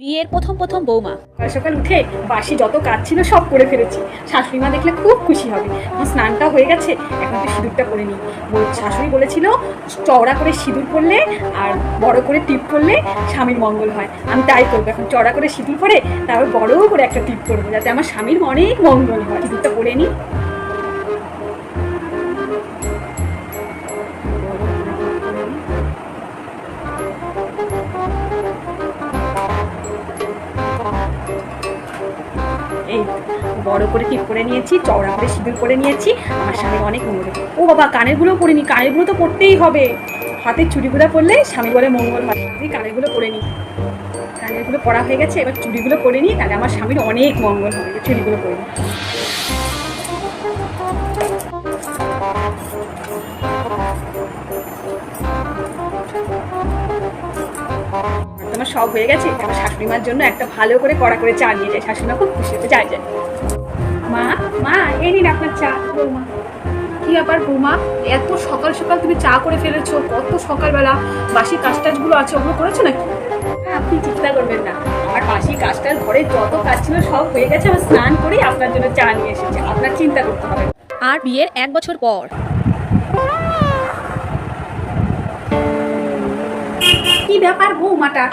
বিয়ের প্রথম প্রথম বৌমা। সকাল উঠে বাসি যত কাজ ছিল সব করে ফেলেছি। শাশুড়ি মা দেখলে খুব খুশি হবে। স্নানটা হয়ে গেছে, এখন একটু সিঁদুরটা করে নিই। শাশুড়ি বলেছিল, চওড়া করে সিঁদুর করলে আর বড় করে টিপ করলে স্বামীর মঙ্গল হয়। আমি তাই করব। এখন চড়া করে সিঁদুর করে তারপর বড় করে একটা টিপ করব যাতে আমার স্বামীর অনেক মঙ্গল হয়। সিঁদুরটা করে নিই। বড় করে ঠিক করে নিয়েছি, চওড়া করে সিঁদুর করে নিয়েছি, আমার স্বামী অনেক মঙ্গল। ও বাবা, কানেরগুলো পরিনি, কানেরগুলো তো পরতেই হবে। হাতের চুড়িগুলো পরলে স্বামী বলে মঙ্গল হয়। কানেরগুলো পরে নিই। কানেরগুলো পরা হয়ে গেছে, এবার চুড়িগুলো করে নিই, তাহলে আমার স্বামীর অনেক মঙ্গল হবে চুড়িগুলো করে নিই। সব হয়ে গেছে আমার শাশুড়ি মার জন্য একটা ভালো করে কড়া করে চা নিয়ে যায়। শাশুড়ি মা খুব খুশি হতে যায় যায়। মা মা এই নিন আপনার চা বৌমা। কি ব্যাপার বৌমা এত সকাল সকাল তুমি চা করে ফেলেছো কত সকালবেলা বাসি কাজ টাজগুলো আছে ওগুলো করেছ নাকি? হ্যাঁ, আপনি চিন্তা করবেন না। আমার বাসি কাজটার ঘরে যত কাজ ছিল সব হয়ে গেছে আমার স্নান করেই আপনার জন্য চা নিয়ে এসেছি। আপনার চিন্তা করতে হবে না। আর বিয়ের এক বছর পর। কি ব্যাপার বৌমাটা?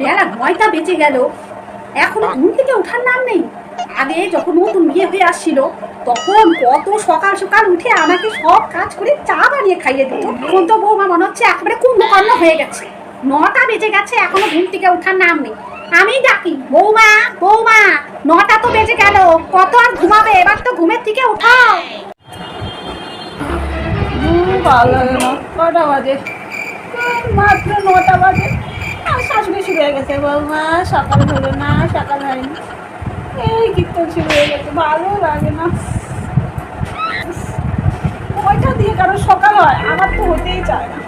বেলা নয়টা বেঁচে গেল। এখন ঘুম থেকে ওঠার নাম নেই। আগে যখন নতুন বিয়ে হয়ে আসছিল তখন কত সকাল সকাল উঠে আমাকে সব কাজ করে চা বানিয়ে খাইয়ে দিত। এখন তো বৌমা মনে হচ্ছে একেবারে কুম্ভকর্ণ হয়ে গেছে। নটা বেজে গেছে এখনও ঘুম থেকে ওঠার নাম নেই। আমি ডাকি বৌমা বৌমা নটা তো বেজে গেল কত আর ঘুমাবে? এবার তো ঘুমের থেকে উঠাও। ভালো লাগে না কটা বাজে? মাত্র নটা বাজে। শাশুড়ি শুরু হয়ে গেছে সকাল হলো না সকাল হয়নি এই কীর্তন শুরু হয়ে গেছে ভালো লাগে না ওইটা দিয়ে সকাল হয় আমার তো হতেই চায় না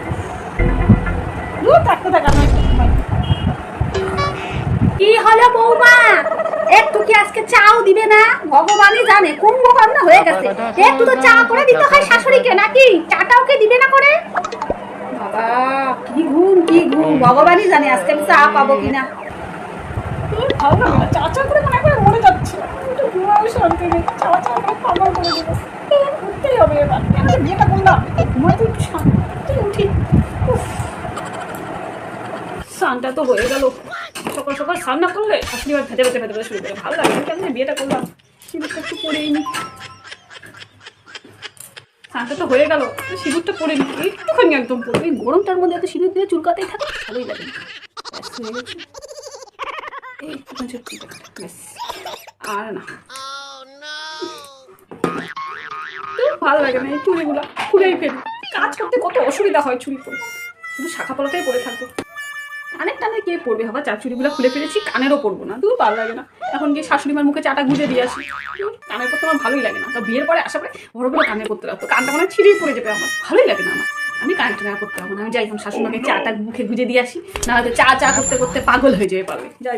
দূর থাকতে থাকা নয় কি হলো বৌমা একটু কি আজকে চাও দিবে না ভগবানই জানে কুম্ভকর্ণ হয়ে গেছে একটু তো চা করে দিতে হয় শাশুড়িকে নাকি চাটাও কে দিবে না করে বাবা কি ঘুম কি ঘুম। ভগবানই জানে আজকে আমি চা পাবো কিনা। ভালো না, চা চা করে মনে করে মরে যাচ্ছে? হবে তো হয়ে গেল। সকাল সকাল স্নান করলে শাশুড়ি ভেজে ভেজে ভেজে ভেজে শুরু করে। ভালো লাগে না বিয়েটা করলাম? সিঁদুরটা একটু পরেই নি। স্নানটা তো হয়ে গেল। সিঁদুরটা পরে নি একটুখানি একদম পরে। এই গরমটার মধ্যে এত সিঁদুর দিয়ে চুলকাতেই থাকে। ভালোই লাগে। আর না। ভালো লাগে না এই চুড়িগুলো খুলেই ফেলি। কাজ করতে কত অসুবিধা হয় চুড়ি পরে শুধু শাখা পলাটাই পরে থাকব। কানের টানে কে পড়বে হবা চার চুড়িগুলো খুলে ফেলেছি, কানেরও পড়ব না। দূর ভালো লাগে না। এখন গিয়ে শাশুড়ি মার মুখে চাটা গুঁজে দিয়ে আসি। কানের পরতে আমার ভালোই লাগে না। তো বিয়ের পরে আসা পরে বড় বড় কানে করতে লাগতো। কানটা মানে ছিঁড়েই পড়ে যাবে আমার। ভালোই লাগে না আমার। আমি কানের টানা করতে পারব না। আমি যাই এখন শাশুড়ি মাকে চাটা মুখে গুঁজে দিয়ে আসি। না হয়তো চা চা করতে করতে পাগল হয়ে যাবে পারবে। যাই